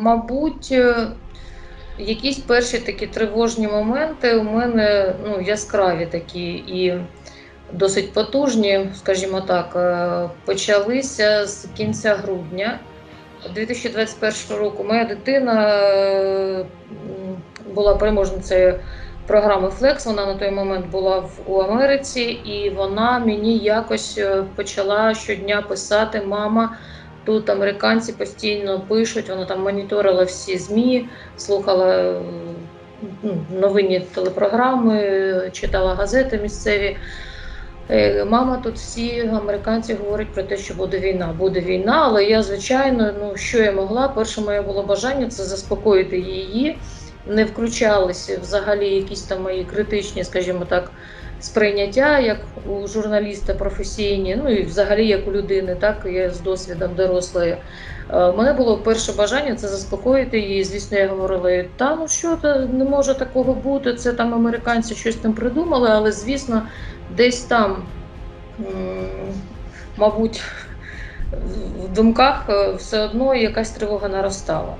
мабуть, е, якісь перші такі тривожні моменти у мене ну, яскраві такі і досить потужні, скажімо так, е, почалися з кінця грудня 2021 року. Моя дитина е, була переможницею програми Flex. Вона на той момент була в у Америці, і вона мені якось почала щодня писати: Мама, тут американці постійно пишуть. Вона там моніторила всі ЗМІ, слухала ну, новинні телепрограми, читала газети місцеві. Е, Мама, тут всі американці говорять про те, що буде війна. Буде війна, але я, звичайно, ну що я могла. Перше моє було бажання це заспокоїти її. Не включалися взагалі якісь там мої критичні, скажімо так, сприйняття, як у журналіста професійні, ну і взагалі як у людини, так я з досвідом дорослої. Е, У мене було перше бажання це заспокоїти її. Звісно, я говорила, їй, та ну що не може такого бути. Це там американці щось там придумали, але звісно, десь там, мабуть, в- думках е, все одно якась тривога наростала.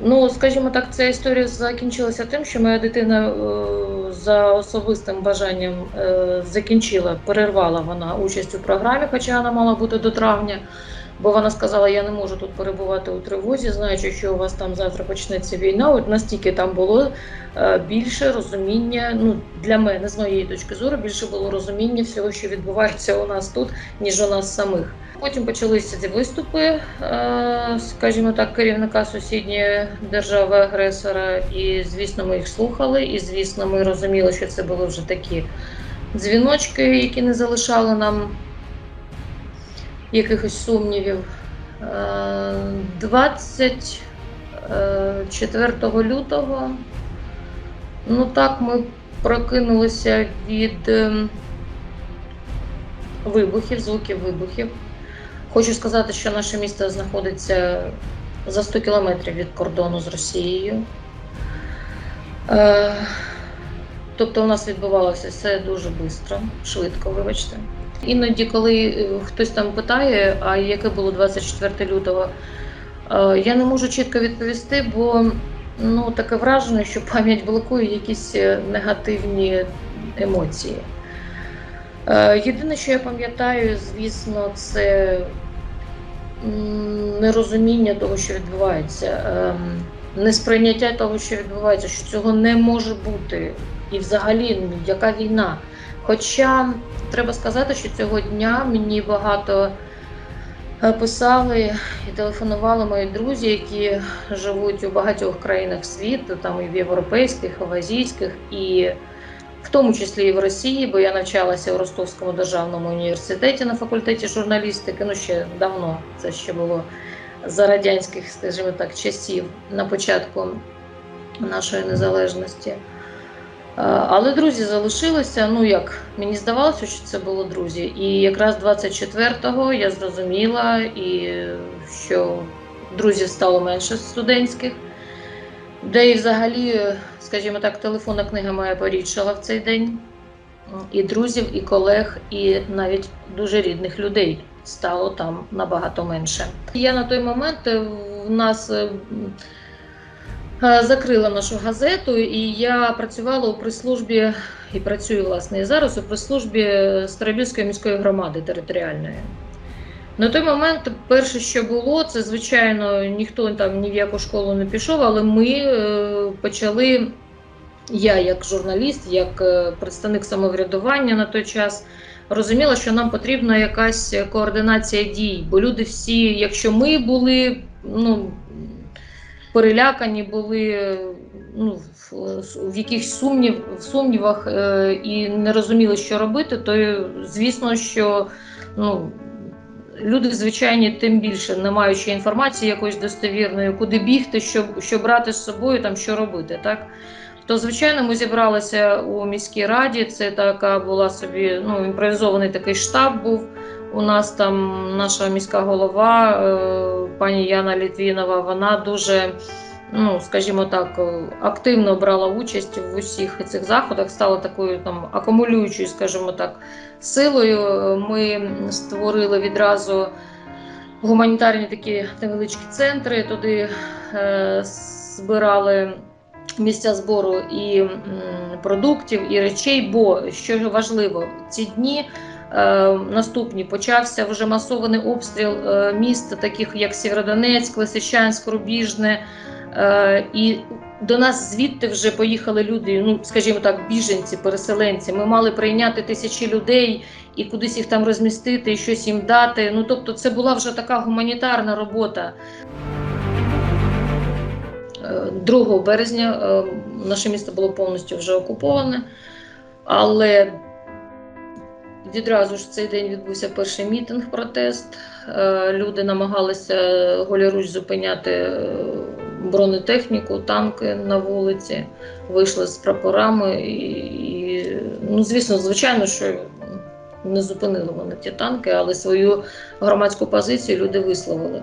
Ну, скажімо так, ця історія закінчилася тим, що моя дитина е, за особистим бажанням е, закінчила, перервала вона участь у програмі, хоча вона мала бути до травня. Бо вона сказала, я не можу тут перебувати у тривозі, знаючи, що у вас там завтра почнеться війна. От настільки там було е, більше розуміння. Ну для мене, з моєї точки зору, більше було розуміння всього, що відбувається у нас тут, ніж у нас самих. Потім почалися ці виступи, е, скажімо так, керівника сусідньої держави-агресора. І звісно, ми їх слухали. І звісно, ми розуміли, що це були вже такі дзвіночки, які не залишали нам якихось сумнівів. Е, 24 лютого, ну так, ми прокинулися від ем, вибухів, звуків вибухів. Хочу сказати, що наше місто знаходиться за 100 кілометрів від кордону з Росією. Е, Тобто у нас відбувалося все дуже швидко, швидко, вибачте. Іноді, коли е, хтось там питає, а яке було 24 лютого, е, я не можу чітко відповісти, бо ну, таке враження, що пам'ять блокує якісь е, негативні емоції. Єдине, що я пам'ятаю, звісно, це нерозуміння того, що відбувається, ем, несприйняття того, що відбувається, що цього не може бути. І взагалі, ну, яка війна? Хоча треба сказати, що цього дня мені багато е, писали і телефонували мої друзі, які живуть у багатьох країнах світу, там і в європейських, і в азійських, і в тому числі і в Росії, бо я навчалася у Ростовському державному університеті на факультеті журналістики. Ну ще давно це ще було за радянських, скажімо так, часів на початку нашої незалежності. Е, Але друзі залишилися. Ну як мені здавалося, що це були друзі. І якраз 24-го я зрозуміла, і що друзів стало менше студентських. Де і взагалі, скажімо так, телефонна книга моя порідшала в цей день. І друзів, і колег, і навіть дуже рідних людей стало там набагато менше. Я на той момент е, в нас е, закрила нашу газету, і я працювала у прес-службі і працюю власне і зараз у прес-службі Старобільської міської громади територіальної. На той момент перше, що було, це звичайно ніхто там ні в яку школу не пішов, але ми е, почали. Я, як журналіст, як е, представник самоврядування на той час, розуміла, що нам потрібна якась координація дій. Бо люди всі, якщо ми були ну, перелякані, були ну, в, в якихось сумнів, в сумнівах е, і не розуміли, що робити, то е, звісно, що ну, люди звичайні, тим більше, не маючи інформації якоїсь достовірної, куди бігти, що, що брати з собою, там, що робити. так? То, звичайно, ми зібралися у міській раді. Це така була собі ну, імпровізований такий штаб був. У нас там наша міська голова, е, пані Яна Літвінова, вона дуже, ну скажімо так, е, активно брала участь в усіх цих заходах, стала такою там акумулюючою, скажімо так, силою. Ми створили відразу гуманітарні такі невеличкі центри. Туди е, збирали місця збору і продуктів, і речей. Бо що важливо, ці дні. Е, Наступні почався вже масований обстріл е, міст, таких як Сєвєродонецьк, Лисичанськ, Рубіжне. Е, І до нас звідти вже поїхали люди, ну скажімо так, біженці, переселенці. Ми мали прийняти тисячі людей і кудись їх там розмістити, і щось їм дати. Ну тобто, це була вже така гуманітарна робота. Е, 2 березня наше місто було повністю вже окуповане, але відразу ж в цей день відбувся перший мітинг, протест. Е, Люди намагалися голіруч зупиняти е, бронетехніку, танки на вулиці, вийшли з прапорами. І, і ну, звісно, звичайно, що не зупинили вони ті танки, але свою громадську позицію люди висловили.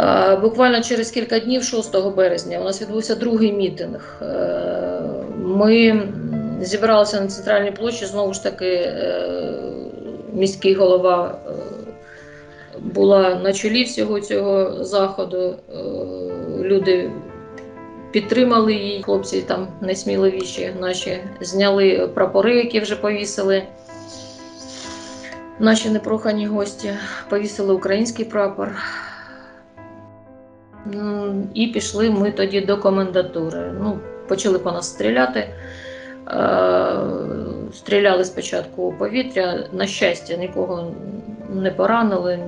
Е, Буквально через кілька днів, 6 березня, у нас відбувся другий мітинг. Ми зібралися на центральній площі. Знову ж таки, е, міський голова е, була на чолі всього цього заходу. Е, Люди підтримали її. Хлопці там найсміливіші наші зняли прапори, які вже повісили. Наші непрохані гості повісили український прапор. І пішли ми тоді до комендатури. Ну, почали по нас стріляти. Е, Стріляли спочатку у повітря. На щастя, нікого не поранили,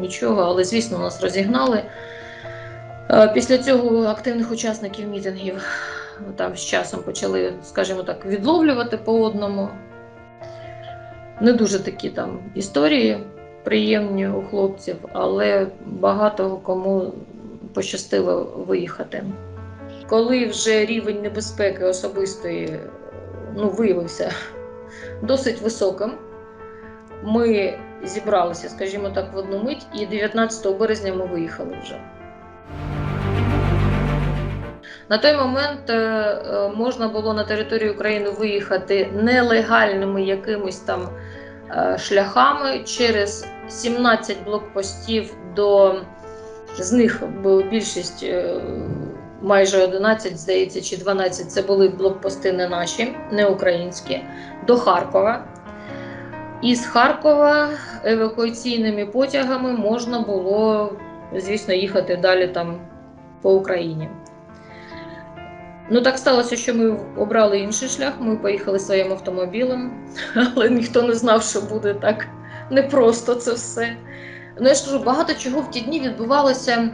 нічого, але, звісно, нас розігнали. Е, Після цього активних учасників мітингів там з часом почали, скажімо так, відловлювати по одному. Не дуже такі там історії приємні у хлопців, але багато кому пощастило виїхати. Коли вже рівень небезпеки особистої ну, виявився досить високим, ми зібралися, скажімо так, в одну мить, і 19 березня ми виїхали вже. На той момент е, е, можна було на територію України виїхати нелегальними якимись там е, шляхами через 17 блокпостів до з них більшість майже 11, здається, чи 12 це були блокпости не наші, не українські, до Харкова. Із Харкова евакуаційними потягами можна було, звісно, їхати далі там по Україні. Ну, так сталося, що ми обрали інший шлях. Ми поїхали своїм автомобілем, але ніхто не знав, що буде так непросто це все. Ну, я ж кажу, багато чого в ті дні відбувалося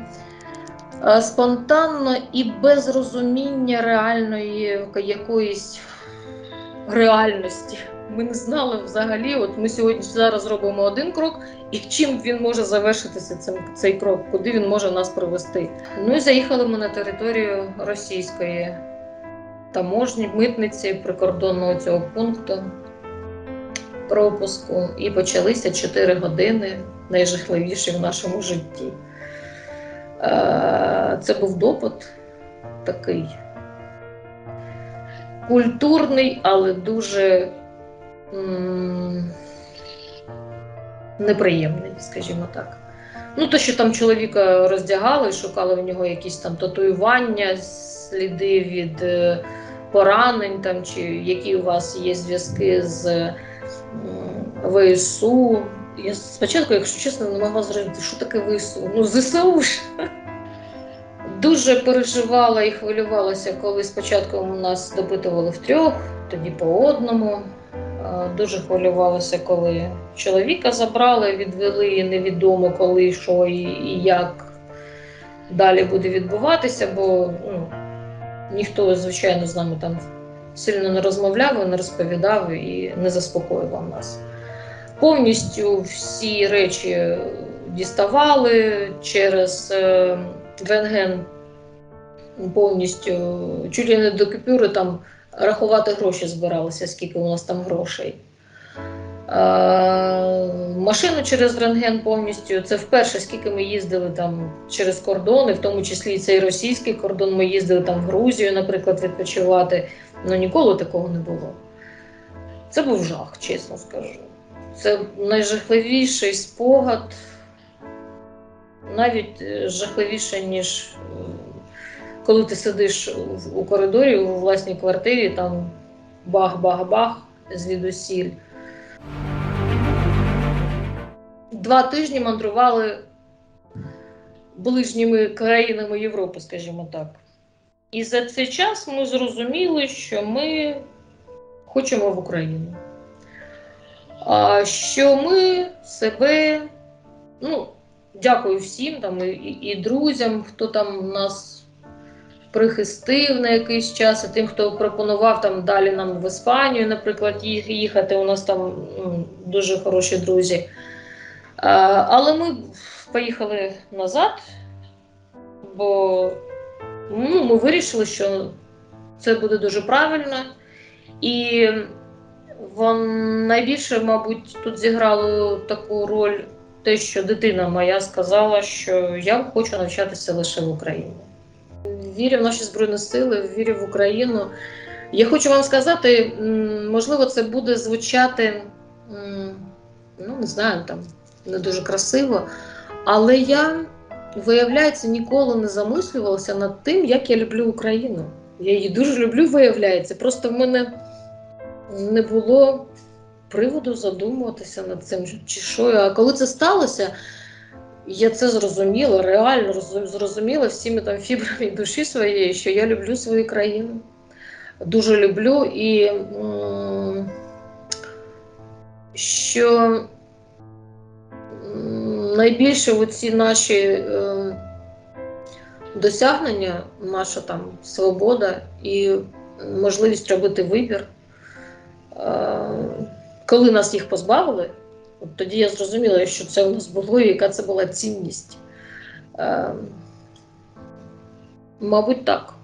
спонтанно і без розуміння реальної якоїсь реальності. Ми не знали взагалі. От ми сьогодні зараз робимо один крок, і чим він може завершитися цим, цей крок, куди він може нас привести. Ну і заїхали ми на територію російської таможні, митниці прикордонного цього пункту пропуску. І почалися 4 години найжахливіші в нашому житті. Е, Це був допит такий культурний, але дуже неприємний, скажімо так. Ну, то, що там чоловіка роздягали, шукали в нього якісь там татуювання, сліди від е, поранень, там, чи які у вас є зв'язки з ВСУ. Я спочатку, якщо чесно, не могла зрозуміти, що таке ВСУ. Ну, ЗСУ ж. Дуже переживала і хвилювалася, коли спочатку нас допитували втрьох, тоді по одному. Дуже хвилювалася, коли чоловіка забрали, відвели, невідомо коли, що і, і як далі буде відбуватися, бо ну, ніхто, звичайно, з нами там сильно не розмовляв, не розповідав і не заспокоював нас. Повністю всі речі діставали через е, рентген повністю чуть ли не до купюри там рахувати гроші збиралися, скільки у нас там грошей. Е, машину через рентген повністю. Це вперше, скільки ми їздили там через кордони, в тому числі і цей російський кордон. Ми їздили там в Грузію, наприклад, відпочивати. Ну ніколи такого не було. Це був жах, чесно скажу. Це найжахливіший спогад навіть е, жахливіше, ніж е, коли ти сидиш у коридорі у власній квартирі, там бах-бах-бах звідусіль. Два тижні мандрували ближніми країнами Європи, скажімо так. І за цей час ми зрозуміли, що ми хочемо в Україну. Що ми себе, ну, дякую всім там і, і і друзям, хто там нас прихистив на якийсь час, і тим, хто пропонував там далі нам в Іспанію, наприклад, їхати. У нас там ну, дуже хороші друзі. Але ми поїхали назад, бо ну, ми вирішили, що це буде дуже правильно. І вон, найбільше, мабуть, тут зіграло таку роль те, що дитина моя сказала, що я хочу навчатися лише в Україні. Вірю в наші Збройні Сили, вірю в Україну. Я хочу вам сказати, можливо, це буде звучати, ну, не знаю, там не дуже красиво, але я, виявляється, ніколи не замислювалася над тим, як я люблю Україну. Я її дуже люблю, виявляється. Просто в мене не було приводу задумуватися над цим, чи що. А коли це сталося, я це зрозуміла, реально зрозуміла всіми там фібрами душі своєї, що я люблю свою країну. Дуже люблю і що найбільше оці наші е, досягнення, наша там свобода і можливість робити вибір. Коли нас їх позбавили, от тоді я зрозуміла, що це у нас було і яка це була цінність. Е, Мабуть, так.